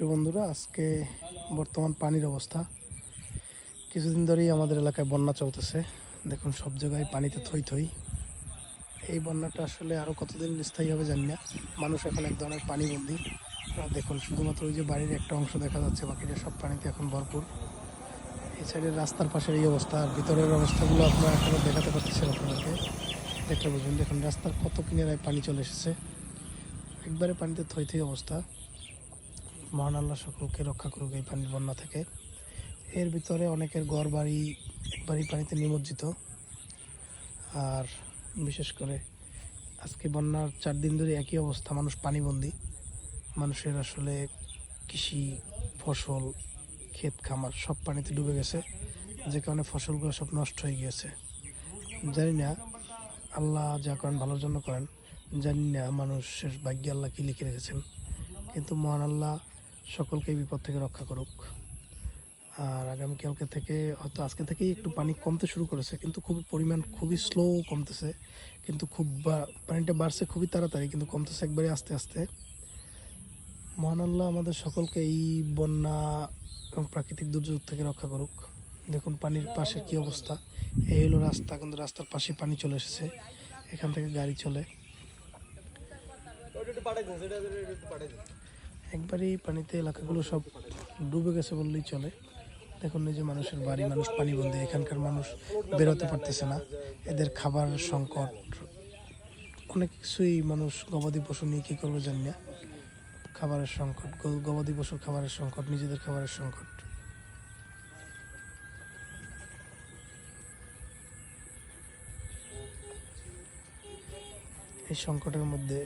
প্রিয় বন্ধুরা, আজকে বর্তমান পানির অবস্থা। কিছুদিন ধরেই আমাদের এলাকায় বন্যা চলতেছে। দেখুন, সব জায়গায় পানিতে থই থই। এই বন্যাটা আসলে আরও কতদিন স্থায়ী হবে জানি না। মানুষ এখন এক ধরনের পানিবন্দি। দেখুন, শুধুমাত্র ওই যে বাড়ির একটা অংশ দেখা যাচ্ছে, বাকিটা সব পানিতে এখন ভরপুর। এছাড়া রাস্তার পাশের এই অবস্থা, আর ভিতরের অবস্থাগুলো আপনারা এখনও দেখাতে পারতেছেন আপনাদেরকে। দেখতে বুঝবেন, দেখুন, রাস্তার কত কিনারায় পানি চলে এসেছে। একবারে পানিতে থই থই অবস্থা। মহান আল্লাহ সকলকে রক্ষা করুক এই পানির বন্যা থেকে। এর ভিতরে অনেকের ঘর বাড়ি একবারই পানিতে নিমজ্জিত। আর বিশেষ করে আজকে বন্যার চার দিন ধরে একই অবস্থা, মানুষ পানিবন্দি। মানুষের আসলে কৃষি, ফসল, ক্ষেত খামার সব পানিতে ডুবে গেছে, যে কারণে ফসলগুলো সব নষ্ট হয়ে গিয়েছে। জানি না, আল্লাহ যা করেন ভালোর জন্য করেন, জানি না মানুষের ভাগ্যে আল্লাহ কি লিখে রেখেছেন। কিন্তু মহান আল্লাহ সকলকে বিপদ থেকে রক্ষা করুক। আর আগামীকালকে থেকে, হয়তো আজকে থেকেই একটু পানি কমতে শুরু করেছে, কিন্তু খুবই পরিমাণ খুবই স্লো কমতেছে। কিন্তু খুব পানিটা বাড়ছে খুবই তাড়াতাড়ি, কিন্তু কমতেছে একবারে আস্তে আস্তে। মহান আল্লাহ আমাদের সকলকে এই বন্যা এবং প্রাকৃতিক দুর্যোগ থেকে রক্ষা করুক। দেখুন পানির পাশে কি অবস্থা। এই হলো রাস্তা, কিন্তু রাস্তার পাশে পানি চলে এসেছে। এখান থেকে গাড়ি চলে। একবারেই পানিতে এলাকাগুলো সব ডুবে গেছে বললেই চলে। দেখুন, এই যে মানুষের বাড়ি, মানুষ পানিবন্দি এখানকার মানুষ বেরোতে পারতেছে না। এদের খাবার সংকট, অনেক কিছুই মানুষ গবাদি পশু নিয়ে কী করবে জানি না। খাবারের সংকট গবাদি পশুর খাবারের সংকট, নিজেদের খাবারের সংকট। এই সংকটের মধ্যে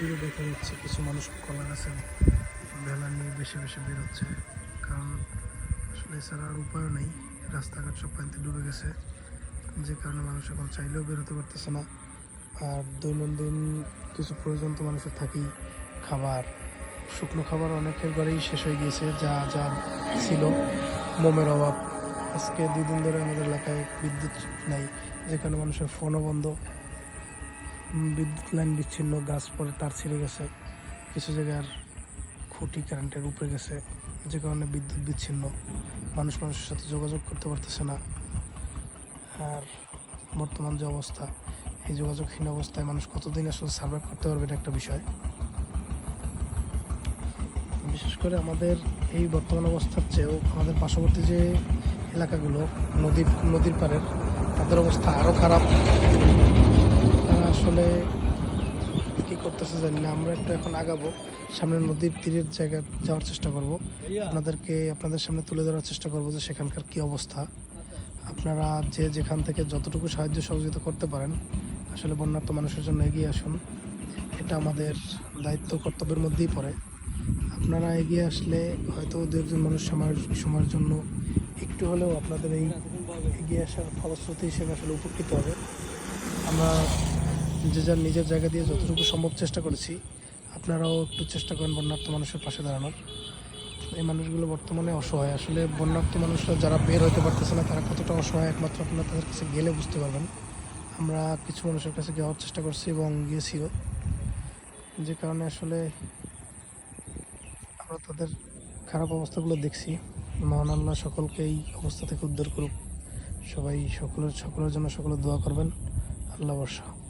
দূরে দেখা যাচ্ছে কিছু মানুষ কলা গাছের ভেলা নিয়ে বেশি বেশি বেরোচ্ছে। কারণ আসলে এছাড়া আর উপায় নেই। রাস্তাঘাট সব পানিতে ডুবে গেছে। যে কারণে মানুষ এখন চাইলেও বেরোতে পারতেছে না। আর দৈনন্দিন কিছু প্রয়োজন তো মানুষের থাকেই। খাবার, শুকনো খাবার অনেকের ঘরেই শেষ হয়ে গিয়েছে, যা যা ছিল। মোমের অভাব। আজকে দুদিন ধরে আমাদের এলাকায় বিদ্যুৎ নাই। যে কারণে মানুষের ফোনও বন্ধ। বিদ্যুৎ লাইন বিচ্ছিন্ন গাছ পরে তার ছিঁড়ে গেছে কিছু জায়গার খুঁটি কারেন্টের উপরে গেছে যে কারণে বিদ্যুৎ বিচ্ছিন্ন মানুষ মানুষের সাথে যোগাযোগ করতে পারতেছে না আর বর্তমান যে অবস্থা এই যোগাযোগহীন অবস্থায় মানুষ কতদিন আসলে সার্ভাইভ করতে পারবে এটা একটা বিষয় বিশেষ করে আমাদের এই বর্তমান অবস্থার চেয়েও আমাদের পার্শ্ববর্তী যে এলাকাগুলো নদীর নদীর পাড়ের তাদের অবস্থা আরও খারাপ আসলে কি করতেছে জানি না। আমরা একটু এখন আগাবো। সামনে নদীর তীরের জায়গায় যাওয়ার চেষ্টা করব। আপনাদেরকে আপনাদের সামনে তুলে ধরার চেষ্টা করব যে সেখানকার কি অবস্থা। আপনারা যে যেখান থেকে যতটুকু সাহায্য সহযোগিতা করতে পারেন, আসলে বন্যার্থ মানুষের জন্য এগিয়ে আসুন। এটা আমাদের দায়িত্ব, কর্তব্যের মধ্যেই পড়ে। আপনারা এগিয়ে আসলে হয়তো দু একজন মানুষ সময়ের সময়ের জন্য একটু হলেও আপনাদের এই এগিয়ে আসার ফলশ্রুতি হিসেবে আসলে উপকৃত হবে। আমরা যে যার নিজের জায়গা দিয়ে যতটুকু সম্ভব চেষ্টা করেছি, আপনারাও একটু চেষ্টা করেন বন্যার্থ মানুষের পাশে দাঁড়ানোর। এই মানুষগুলো বর্তমানে অসহায়। আসলে বন্যার্থ মানুষরা যারা বের হতে পারতেছে না, তারা কতটা অসহায় একমাত্র আপনারা তাদের কাছে গেলে বুঝতে পারবেন। আমরা কিছু মানুষের কাছে যাওয়ার চেষ্টা করছি এবং গিয়েছিও। যে কারণে আসলে আমরা তাদের খারাপ অবস্থাগুলো দেখছি। মহান আল্লাহ সকলকে এই অবস্থা থেকে উদ্ধার করুক। সবাই সকলের সকলের জন্য সকলে দোয়া করবেন। আল্লাহ বর্ষা।